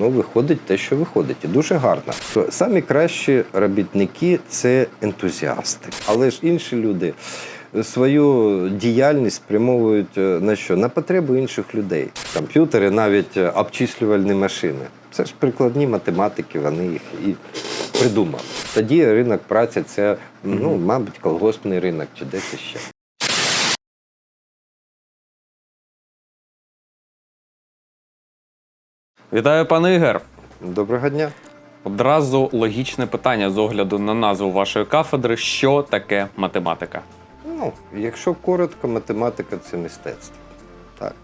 ну, виходить те, що виходить, і дуже гарно. Самі кращі робітники це ентузіасти, але ж інші люди. Свою діяльність спрямовують е, на що? На потребу інших людей. Комп'ютери, навіть е, обчислювальні машини. Це ж прикладні математики, вони їх і придумали. Тоді ринок праці це, ну, мабуть, колгоспний ринок чи десь ще. Вітаю, пане Ігор. Доброго дня. Одразу логічне питання з огляду на назву вашої кафедри: що таке математика? Ну, якщо коротко, математика це мистецтво. Так.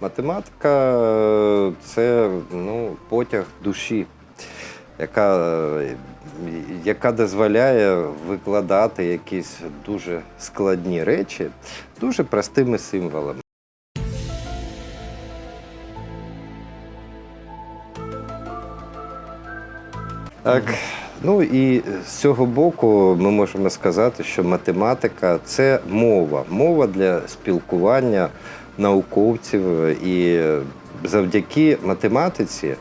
Математика е, це ну, потяг душі, яка, е, яка дозволяє викладати якісь дуже складні речі дуже простими символами. Так, ну і з цього боку ми можемо сказати, що математика це мова, мова для спілкування науковців. І завдяки математиці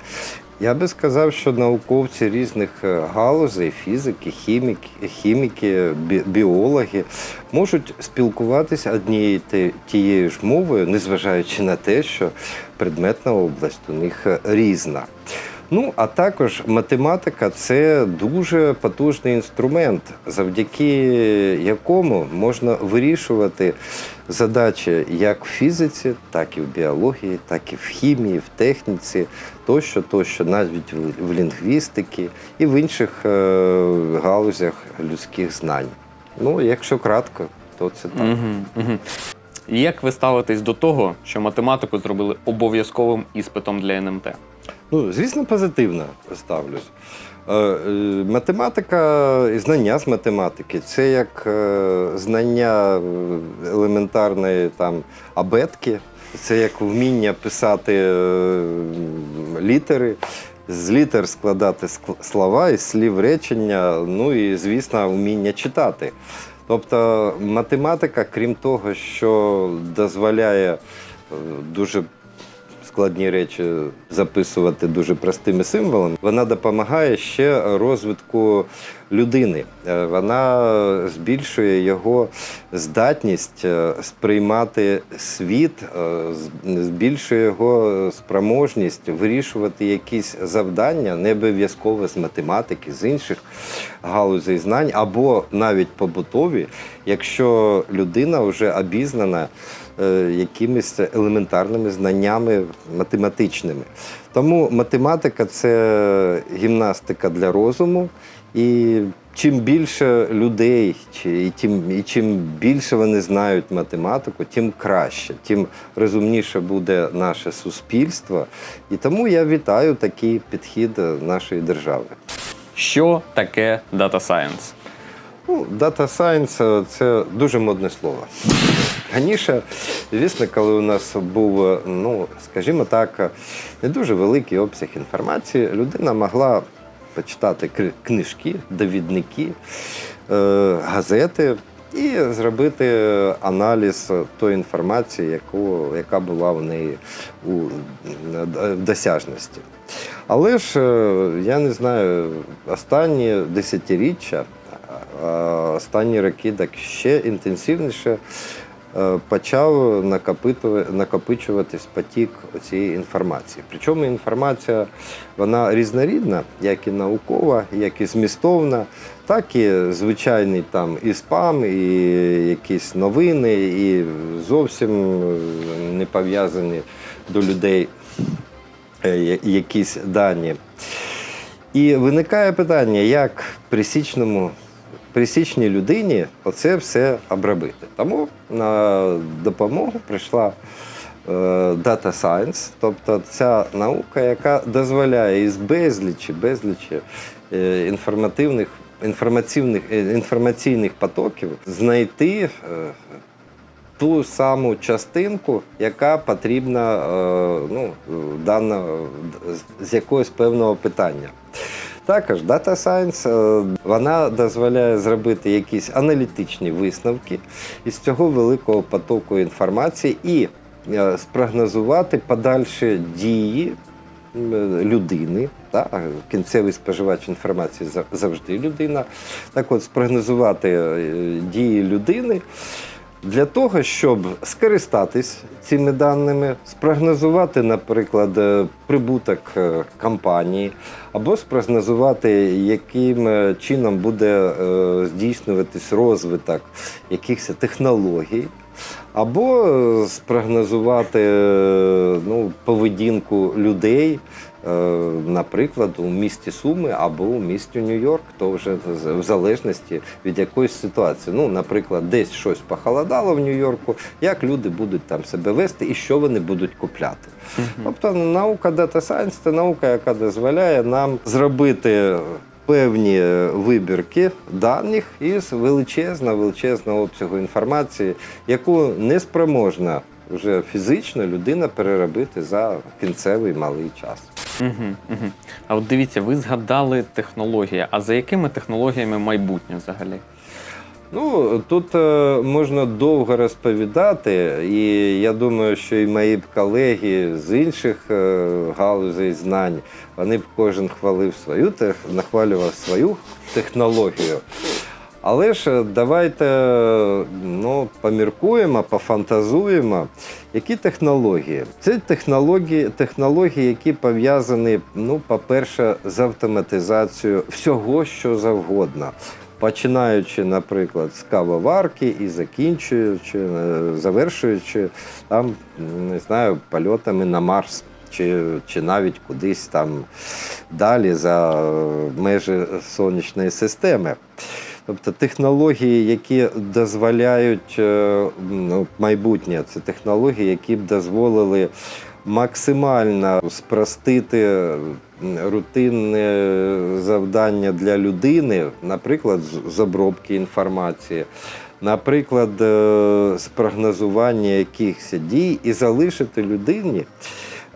я би сказав, що науковці різних галузей, фізики, хіміки, хіміки, бі- біологи можуть спілкуватися однією тією ж мовою, незважаючи на те, що предметна область у них різна. Ну, а також математика це дуже потужний інструмент, завдяки якому можна вирішувати задачі як в фізиці, так і в біології, так і в хімії, в техніці, тощо, тощо, навіть в- лінгвістиці і в інших е, галузях людських знань. Ну, якщо кратко, то це так. Угу, угу. Як ви ставитесь до того, що математику зробили обов'язковим іспитом для НМТ? Ну, звісно, позитивно ставлюсь. Е, е, Математика і знання з математики це як е, знання елементарної там абетки, це як вміння писати літери, з літер складати слова, із слів речення, ну і, звісно, вміння читати. Тобто математика, крім того, що дозволяє дуже складні речі записувати дуже простими символами, вона допомагає ще розвитку людини. Е, Вона збільшує його здатність е, сприймати світ, е, збільшує його спроможність вирішувати якісь завдання, не обов'язково з математики, з інших галузей знань, або навіть побутові, якщо людина вже обізнана е, якимись елементарними знаннями математичними. Тому математика це гімнастика для розуму. І чим більше людей, і тим, і чим більше вони знають математику, тим краще, тим розумніше буде наше суспільство. І тому я вітаю такий підхід нашої держави. Що таке Data Science? Ну, Data Science це дуже модне слово. Раніше, звісно, коли у нас був, ну, скажімо так, не дуже великий обсяг інформації, людина могла почитати книжки, довідники, е, газети і зробити аналіз тої інформації, яку, яка була в неї у в досяжності. Але ж е, я не знаю, останні десятиріччя, останні роки так ще інтенсивніше е, почав накопичуватись потік цієї інформації. Причому інформація вона різнорідна, як і наукова, як і змістовна, так і звичайний там і спам, і якісь новини, і зовсім е, не пов'язані до людей е, якісь дані. І виникає питання, як присічному, присічній людині оце все обробити. Тому на допомогу прийшла е, Data Science, тобто ця наука, яка дозволяє із безлічі, безлічі інформативних, інформаційних, е, інформаційних потоків знайти е, ту саму частинку, яка потрібна е, ну, дана, з- якогось певного питання. Також Data Science вона дозволяє зробити якісь аналітичні висновки із цього великого потоку інформації і спрогнозувати подальші дії людини. Та? Кінцевий споживач інформації за- завжди людина. Так от, спрогнозувати е, дії людини для того, щоб скористатись цими даними, спрогнозувати, наприклад, е, прибуток е, компанії, або спрогнозувати, яким чином буде здійснюватись розвиток якихось технологій. Або е, спрогнозувати е, ну, поведінку людей, е, наприклад, у місті Суми або у місті Нью-Йорк, то вже в залежності від якоїсь ситуації. Ну, наприклад, десь щось похолодало в Нью-Йорку, як люди будуть там себе вести і що вони будуть купляти. Тобто наука Data Science – це наука, яка дозволяє нам зробити певні е, вибірки даних із величезного величезного обсягу інформації, яку не спроможна вже фізично людина переробити за кінцевий малий час. Угу, угу. А от дивіться, ви згадали технології. А за якими технологіями майбутнє взагалі? Ну тут е, можна довго розповідати, і я думаю, що і мої колеги з інших е, галузей знань вони б кожен хвалив свою тех, нахвалював свою технологію. Але ж е, давайте ну, поміркуємо, пофантазуємо. Які технології? Це технології, технології, які пов'язані, ну, по-перше, з автоматизацією всього, що завгодно. Починаючи, наприклад, з кавоварки і закінчуючи, е, завершуючи там, не знаю, польотами на Марс. Чи, чи навіть кудись там далі за е, межі сонячної системи. Тобто технології, які дозволяють е, ну, майбутнє, це технології, які б дозволили максимально спростити рутинне завдання для людини, наприклад, з- з обробки інформації. Наприклад, е, спрогнозування якихось дій і залишити людині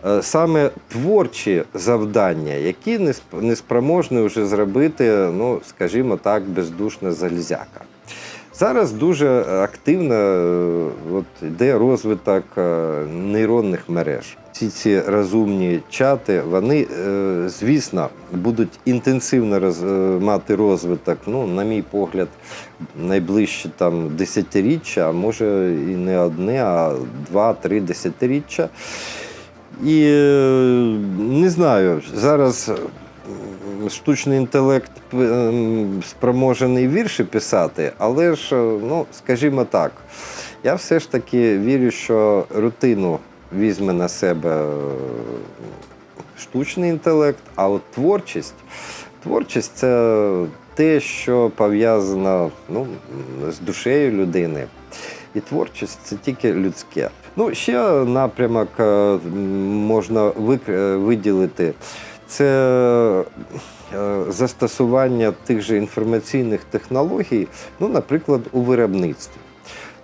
е, саме творчі завдання, які не спроможні вже зробити, ну, скажімо так, бездушна залізяка. Зараз дуже активно е, от, йде розвиток е, нейронних мереж. Ці ці розумні чати, вони, е, звісно, будуть інтенсивно роз, мати розвиток, ну, на мій погляд, найближчі там десятиріччя, а може і не одне, а два-три десятиріччя. І не знаю, зараз штучний інтелект м, спроможений вірші писати, але ж, е, ну, скажімо так, я все ж таки вірю, що рутину візьме на себе е, штучний інтелект, а от творчість, творчість це те, що пов'язано ну, з душею людини. І творчість це тільки людське. Ну, ще напрямок е, можна виділити. Це застосування тих же інформаційних технологій, ну, наприклад, у виробництві.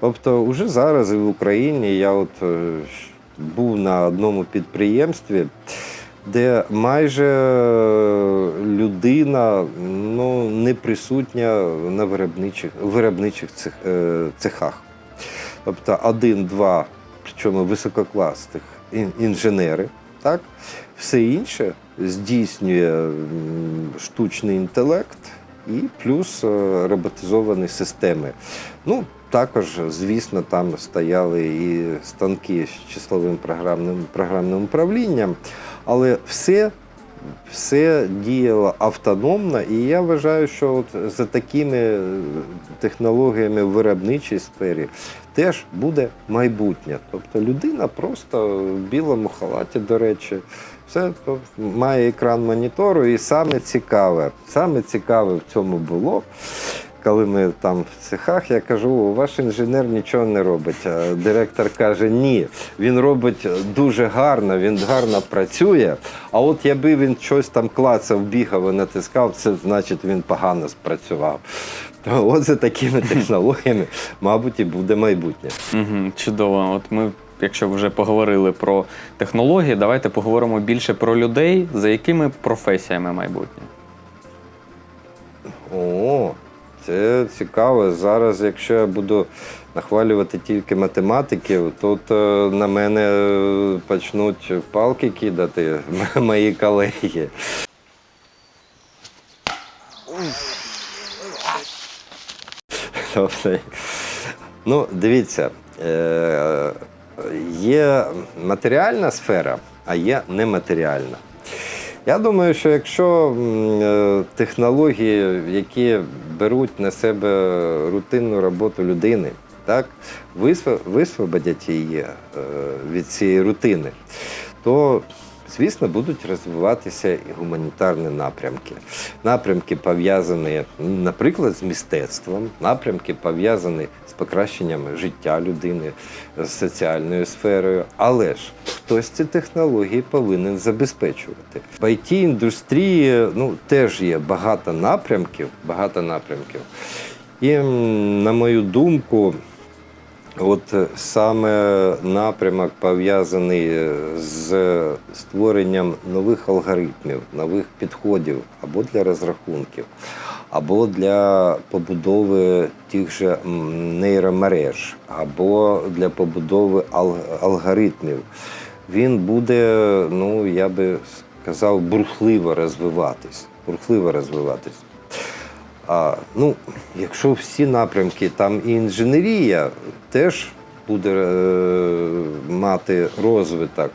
Тобто, уже зараз і в Україні я от е, був на одному підприємстві, де майже людина ну, не присутня на виробничих, виробничих е, цехах. Тобто один-два, причому висококласних ін- інженери, так? все інше здійснює штучний інтелект і плюс е, роботизовані системи. Ну, також, звісно, там стояли і станки з числовим програмним, програмним управлінням, але все все діяло автономно, і я вважаю, що от за такими е, технологіями в виробничій сфері теж буде майбутнє. Тобто людина просто в білому халаті, до речі, все то має екран монітору, і саме цікаве, саме цікаве в цьому було. Коли ми там в цехах, я кажу, «О, ваш інженер нічого не робить. А директор каже, ні, він робить дуже гарно, він гарно працює. А от якби він щось там клацав, бігав і натискав, це значить він погано спрацював. То от за такими технологіями, мабуть, і буде майбутнє. Угу, чудово. От ми, якщо вже поговорили про технології, давайте поговоримо більше про людей, за якими професіями майбутнє. О, Це цікаво. Зараз, якщо я буду нахвалювати тільки математиків, тут на мене е, почнуть палки кидати мої колеги. Тобто, ну, дивіться, е, є матеріальна сфера, а є нематеріальна. Я думаю, що якщо е, технології, які беруть на себе рутинну роботу людини, так, висвободять її е, від цієї рутини, то звісно будуть розвиватися і гуманітарні напрямки. Напрямки пов'язані, наприклад, з мистецтвом, напрямки пов'язані з покращенням життя людини, з соціальною сферою. Але ж хтось ці технології повинен забезпечувати. В it індустрії ну, теж є багато напрямків, багато напрямків. І, на мою думку, От е, саме напрямок пов'язаний е, з створенням нових алгоритмів, нових підходів або для розрахунків, або для побудови тих же нейромереж, або для побудови ал- алгоритмів. Він буде, ну я би сказав, бурхливо розвиватись. Бурхливо розвиватись. А, ну, якщо всі напрямки, там і інженерія теж буде е, мати розвиток.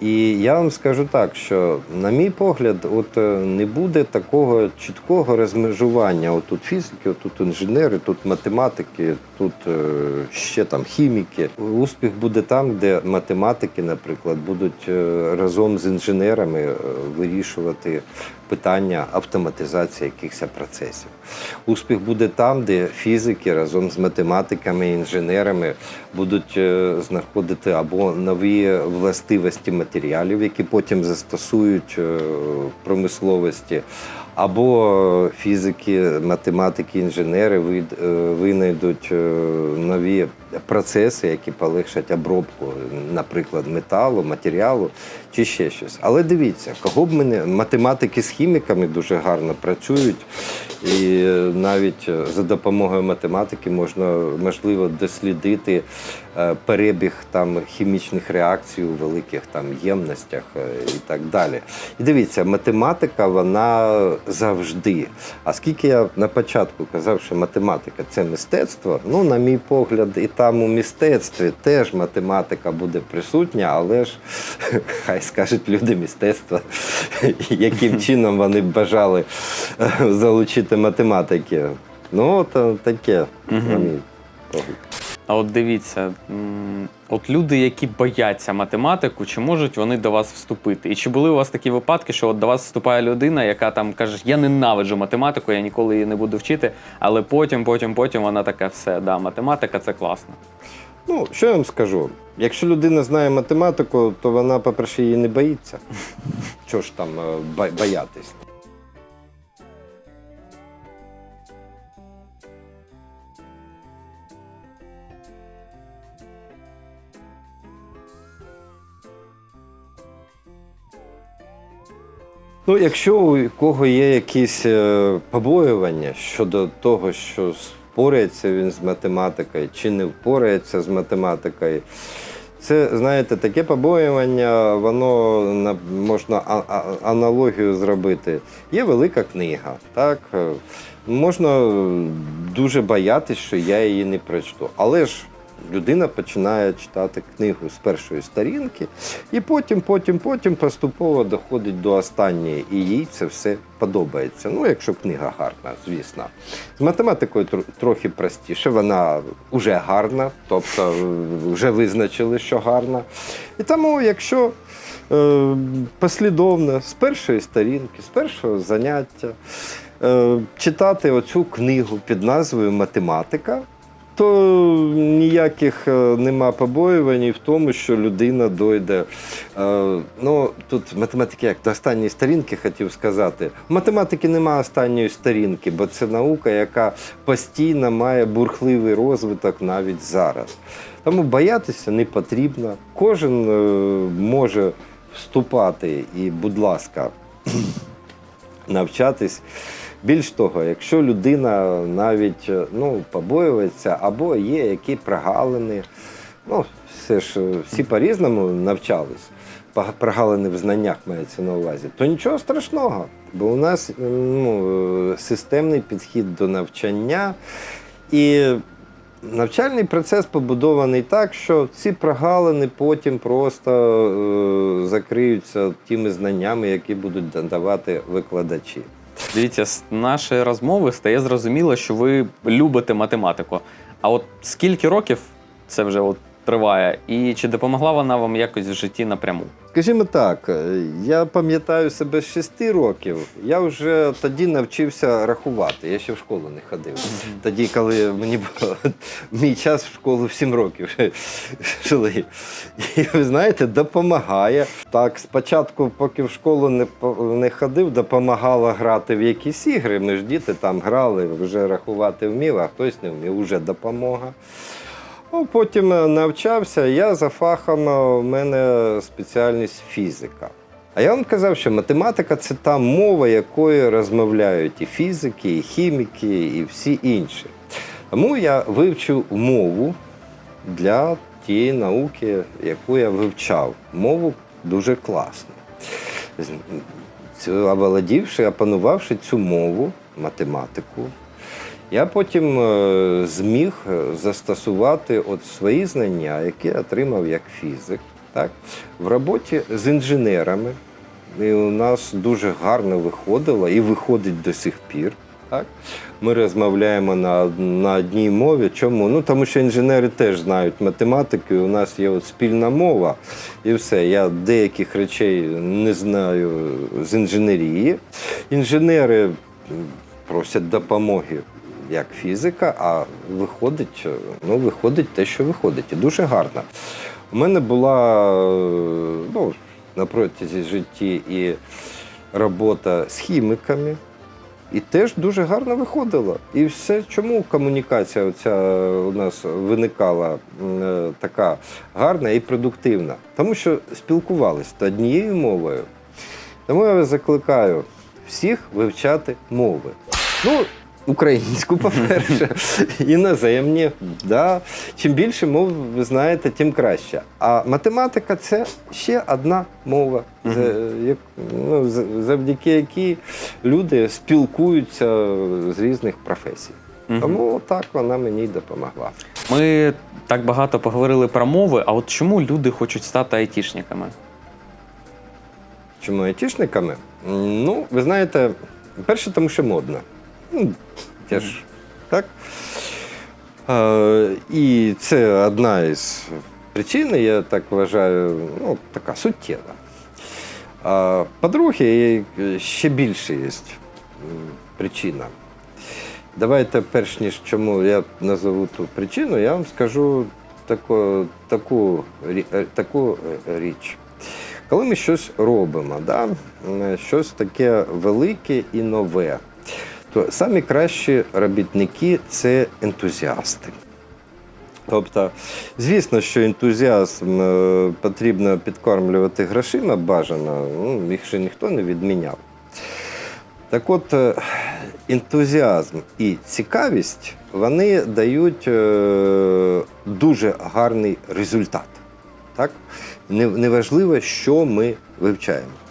І я вам скажу так, що, на мій погляд, от е, не буде такого чіткого розмежування. От тут фізики, от тут інженери, тут математики, тут е, ще там хіміки. Успіх буде там, де математики, наприклад, будуть е, разом з інженерами е, вирішувати питання автоматизації якихось процесів. Успіх буде там, де фізики разом з математиками інженерами будуть знаходити або нові властивості матеріалів, які потім застосують в промисловості, або фізики, математики, інженери е, винайдуть е, нові процеси, які полегшать обробку, наприклад, металу, матеріалу чи ще щось. Але дивіться, кого б мене математики з хіміками дуже гарно працюють, і е, навіть е, за допомогою математики можна можливо дослідити е, перебіг там хімічних реакцій у великих там ємностях е, і так далі. І дивіться, математика вона завжди. А скільки я на початку казав, що математика це мистецтво, ну, на мій погляд, і там у мистецтві теж математика буде присутня, але ж хай скажуть люди мистецтва, яким чином вони б бажали е, залучити математики. Ну, е, таке, погляд. А от дивіться, от люди, які бояться математику, чи можуть вони до вас вступити? І чи були у вас такі випадки, що от до вас вступає людина, яка там каже, я ненавиджу математику, я ніколи її не буду вчити, але потім, потім, потім вона така, все, да, математика це класно. Ну, що я вам скажу? Якщо людина знає математику, то вона, по-перше, її не боїться. Чого ж там е, боятись? Ну, якщо у кого є якісь е, побоювання щодо того, що впорається він з математикою чи не впорається з математикою, це, знаєте, таке побоювання, воно на- можна аналогію зробити. Є велика книга, так? е, Можна дуже боятися, що я її не прочту. Але ж людина починає читати книгу з першої сторінки, і потім, потім, потім поступово доходить до останньої, і їй це все подобається. Ну, якщо книга гарна, звісно. З математикою тр- трохи простіше, вона вже гарна, тобто е, вже визначили, що гарна. І тому, якщо е, послідовно з першої сторінки, з першого заняття е, читати оцю книгу під назвою Математика, то ніяких е, нема побоювань в тому, що людина дойде. Е, ну, тут математики як до останньої сторінки хотів сказати. Математики нема останньої сторінки, бо це наука, яка постійно має бурхливий розвиток навіть зараз. Тому боятися не потрібно. Кожен е, може вступати і, будь ласка, навчатись. Більш того, якщо людина навіть е, ну, побоюється або є які прогалини, ну, все ж е, всі по-різному навчались, прогалини в знаннях мається на увазі, то нічого страшного, бо у нас ну, е, системний підхід до навчання. І навчальний процес побудований так, що ці прогалини потім просто е, закриються тими знаннями, які будуть надавати викладачі. Дивіться, з нашої розмови стає зрозуміло, що ви любите математику. А от скільки років це вже от триває, і чи допомогла вона вам якось в житті напряму? Скажімо так, е, я пам'ятаю себе з 6 років. Я вже тоді навчився рахувати. Я ще в школу не ходив. Тоді, коли мені було мій час в школу в 7 років жили. І ви знаєте, допомагає. Так, спочатку, поки в школу не, не ходив, допомагало грати в якісь ігри. Ми ж діти там грали, вже рахувати вмів, а хтось не вмів, вже допомога. Ну, потім е, навчався. Я за фахом е, у мене спеціальність фізика. А я вам казав, що математика це та мова, якою розмовляють і фізики, і хіміки, і всі інші. Тому я вивчив мову для тієї науки, яку я вивчав. Мову дуже класно. Оволодівши, опанувавши цю мову, математику, я потім е, зміг е, застосувати от свої знання, які отримав як фізик, так, в роботі з інженерами. І у нас дуже гарно виходило і виходить до сих пір. Так? Ми розмовляємо на, на одній мові. Чому? Ну, тому що інженери теж знають математику, і у нас є от спільна мова, і все. Я деяких речей не знаю з інженерії. Інженери просять допомоги як фізика, а виходить, е, ну, виходить те, що виходить. І дуже гарно. У мене була е, ну, на протязі житті і робота з хіміками. І теж дуже гарно виходило. І все, чому комунікація оця у нас виникала е, така гарна і продуктивна? Тому що спілкувалися однією мовою. Тому я закликаю всіх вивчати мови. Ну, українську, по-перше, іноземні. Да. Чим більше мов ви знаєте, тим краще. А математика це ще одна мова, ну, завдяки якій люди спілкуються з різних професій. Тому так вона мені й допомогла. Ми так багато поговорили про мови, а от чому люди хочуть стати айтішниками? Чому айтішниками? Ну, ви знаєте, перше, тому що модно. Ну, я ж так. Е, і це одна із причин, я так вважаю, ну, така суттєва. А по-друге, ще більше є причина. Давайте, перш ніж чому я назову ту причину, я вам скажу таку, таку, е, таку е, річ. Коли ми щось робимо, да, щось таке велике і нове, то самі кращі робітники це ентузіасти. Тобто, звісно, що ентузіазм е, потрібно підкормлювати грошима бажано, ну, їх ще ніхто не відміняв. Так от, е, ентузіазм і цікавість вони дають е, дуже гарний результат. Так? Неважливо, що ми вивчаємо.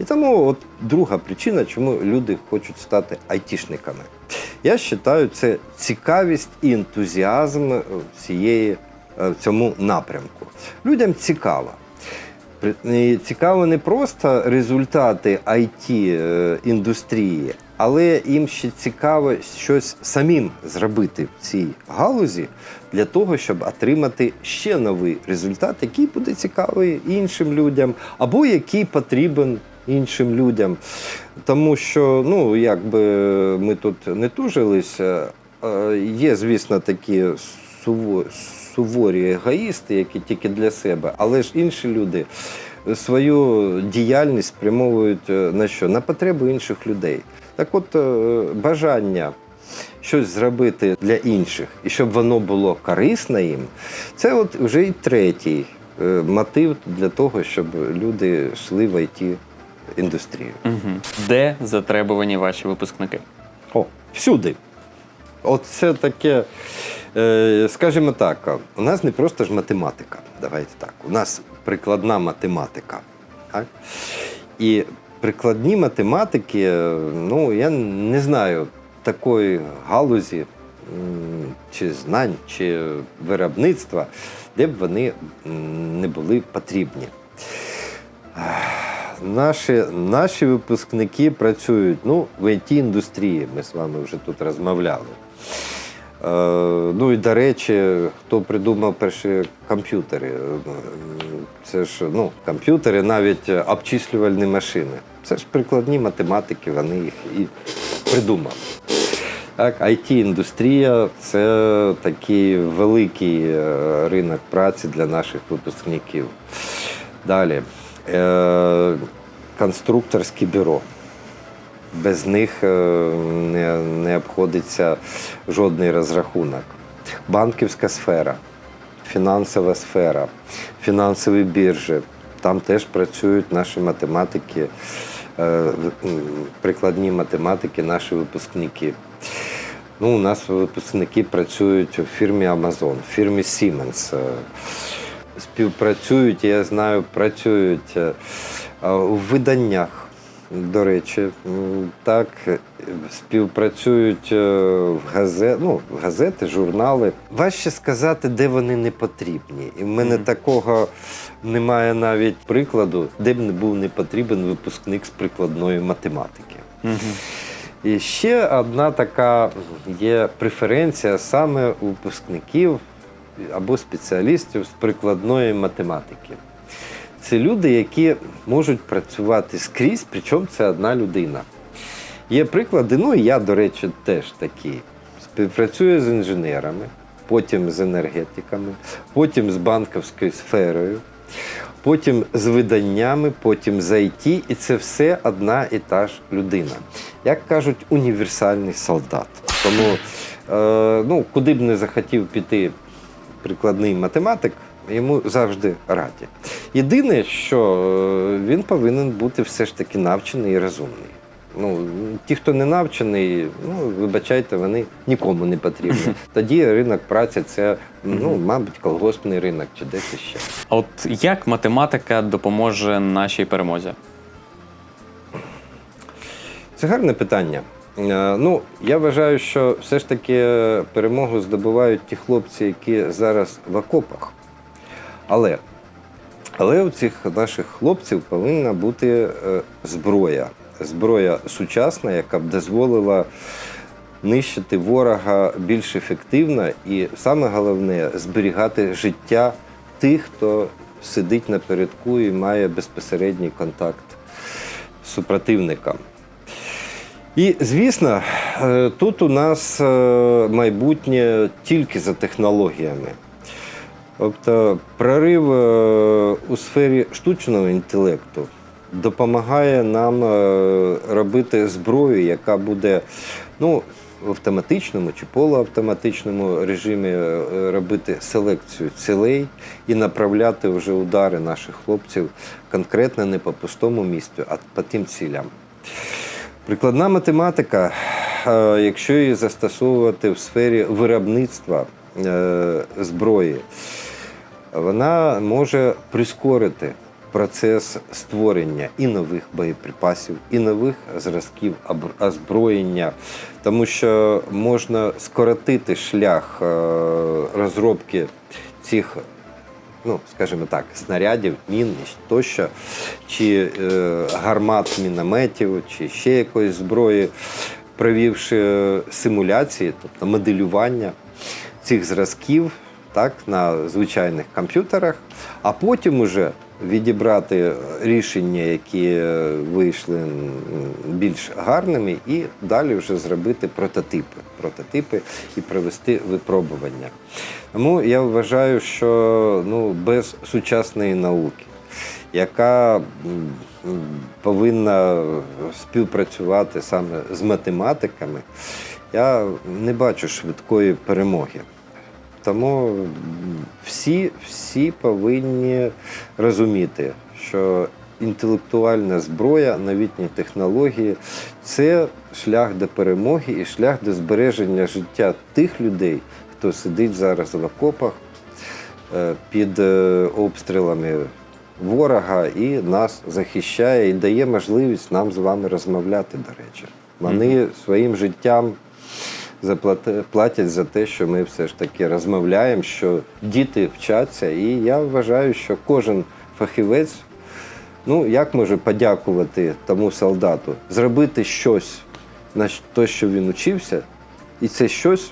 І тому от друга причина, чому люди хочуть стати айтішниками. Я вважаю, це цікавість і ентузіазм цієї, е, в цьому напрямку. Людям цікаво. Цікаво не просто результати it індустрії, але їм ще цікаво щось самим зробити в цій галузі для того, щоб отримати ще новий результат, який буде цікавий іншим людям, або який потрібен іншим людям. Тому що, ну, якби ми тут не тужилися, е, є, звісно, такі суворі егоїсти, які тільки для себе, але ж інші люди свою діяльність спрямовують е, на що? На потребу інших людей. Так от е, бажання щось зробити для інших, і щоб воно було корисно їм, це от вже і третій мотив для того, щоб люди йшли в it індустрію. Угу. Де затребувані ваші випускники? О, всюди. От це таке, е, скажімо так, у нас не просто ж математика. Давайте так. У нас прикладна математика. Так? І прикладні математики, е, ну, я не знаю такої галузі чи знань, чи виробництва, де б вони не були потрібні. Наші, наші випускники працюють ну, в IT-індустрії, ми з вами вже тут розмовляли. Е, ну і до речі, хто придумав перші комп'ютери? Е, Це ж ну, комп'ютери, навіть обчислювальні машини. Це ж прикладні математики, вони їх і придумали. Так, IT-індустрія це такий великий е, ринок праці для наших випускників. Далі. Е, конструкторське бюро. Без них е, не, не обходиться жодний розрахунок. Банківська сфера, фінансова сфера, фінансові біржі. Там теж працюють наші математики, е, прикладні математики, наші випускники. Ну, у нас випускники працюють у фірмі Amazon, в фірмі Siemens. Співпрацюють, я знаю, працюють е, е, у виданнях. До речі, так, співпрацюють е, в газет, ну, газети, журнали. Важче сказати, де вони не потрібні. І в мене Мгм. такого немає навіть прикладу, де б не був не потрібен випускник з прикладної математики. Угу. І ще одна така є преференція саме у випускників або спеціалістів з прикладної математики. Це люди, які можуть працювати скрізь, причому це одна людина. Є приклади, ну і я, до речі, теж такий. Співпрацюю з інженерами, потім з енергетиками, потім з банківською сферою, потім з виданнями, потім з IT, і це все одна і та ж людина. Як кажуть, універсальний солдат. Тому е, ну, куди б не захотів піти прикладний математик, йому завжди раді. Єдине, що е, він повинен бути все ж таки навчений і розумний. Ну, ті, хто не навчений, ну вибачайте, вони нікому не потрібні. Тоді ринок праці це, ну, мабуть, колгоспний ринок чи десь іще. А от як математика допоможе нашій перемозі? Це гарне питання. Е, Ну, я вважаю, що все ж таки перемогу здобувають ті хлопці, які зараз в окопах. Але, але у цих наших хлопців повинна бути е, зброя. Зброя сучасна, яка б дозволила нищити ворога більш ефективно і саме головне зберігати життя тих, хто сидить напередку і має безпосередній контакт з супротивником. І, звісно, е, тут у нас е, майбутнє тільки за технологіями. Тобто прорив е, у сфері штучного інтелекту допомагає нам робити зброю, яка буде ну, в автоматичному чи полуавтоматичному режимі робити селекцію цілей і направляти вже удари наших хлопців конкретно не по пустому місцю, а по тим цілям. Прикладна математика, е, якщо її застосовувати в сфері виробництва е, зброї, вона може прискорити процес створення і нових боєприпасів, і нових зразків озброєння, тому що можна скоротити шлях е, розробки цих ну, скажімо так, снарядів, мін тощо, чи е, гармат мінометів, чи ще якоїсь зброї, провівши симуляції, тобто моделювання цих зразків так, на звичайних комп'ютерах, а потім уже відібрати рішення, які е, вийшли більш гарними, і далі вже зробити прототипи, прототипи і провести випробування. Тому я вважаю, що ну, без сучасної науки, яка повинна співпрацювати саме з математиками, я не бачу швидкої перемоги. Тому всі, всі повинні розуміти, що інтелектуальна зброя, новітні технології це шлях до перемоги і шлях до збереження життя тих людей, хто сидить зараз в окопах е, під е, обстрілами ворога і нас захищає і дає можливість нам з вами розмовляти, до речі. Вони своїм життям платять за те, що ми все ж таки розмовляємо, що діти вчаться. І я вважаю, що кожен фахівець, ну як може подякувати тому солдату, зробити щось на те, що він учився, і це щось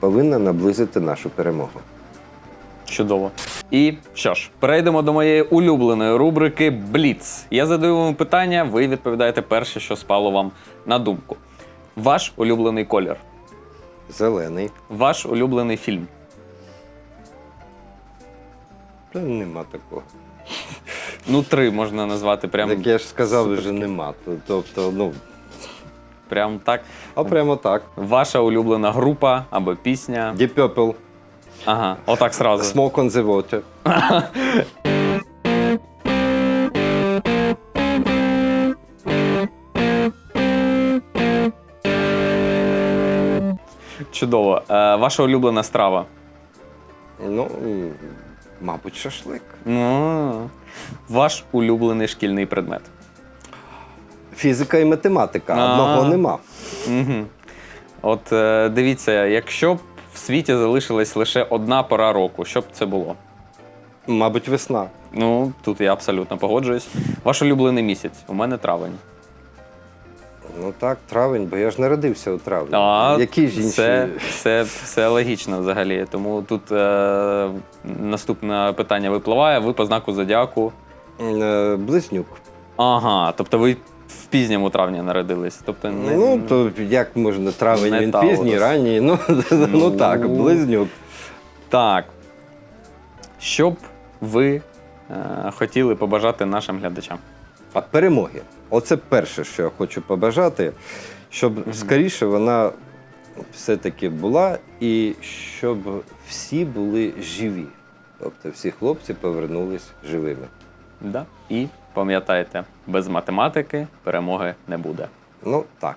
повинно наблизити нашу перемогу. Чудово. І що ж, перейдемо до моєї улюбленої рубрики Бліц. Я задаю вам питання, ви відповідаєте перше, що спало вам на думку. Ваш улюблений колір, Зелений. ваш улюблений фільм. Та нема такого. Ну, три можна назвати прям, Як я ж сказав, вже нема. Тобто, ну, прям так. а прямо так. Ваша улюблена група або пісня. Deep Purple, Ага, отак сразу. Smoke on the Water. Чудово. Е, ваша улюблена страва. Ну, мабуть, шашлик. Ну, ваш улюблений шкільний предмет. Фізика і математика. А. Одного нема. Угу. От е, дивіться, якщо б в світі залишилась лише одна пора року, що б це було? Мабуть, весна. Ну, тут я абсолютно погоджуюсь. Ваш улюблений місяць. У мене травень. Ну так, травень, бо я ж народився у травні. А, Які ж інші? Це, це все логічно взагалі. Тому тут е, наступне питання випливає. Ви по знаку зодіаку. Е, Близнюк. Ага, тобто ви в пізньому травні народились. Тобто не, Ну, то як можна травень, Не він Таурус. пізній, ранній. Ну, ну так, Ну. близнюк. Так. Що б ви е, хотіли побажати нашим глядачам? А перемоги. Оце перше, що я хочу побажати, щоб скоріше вона все-таки була, і щоб всі були живі. Тобто всі хлопці повернулись живими. Да? І пам'ятайте, без математики перемоги не буде. Ну так.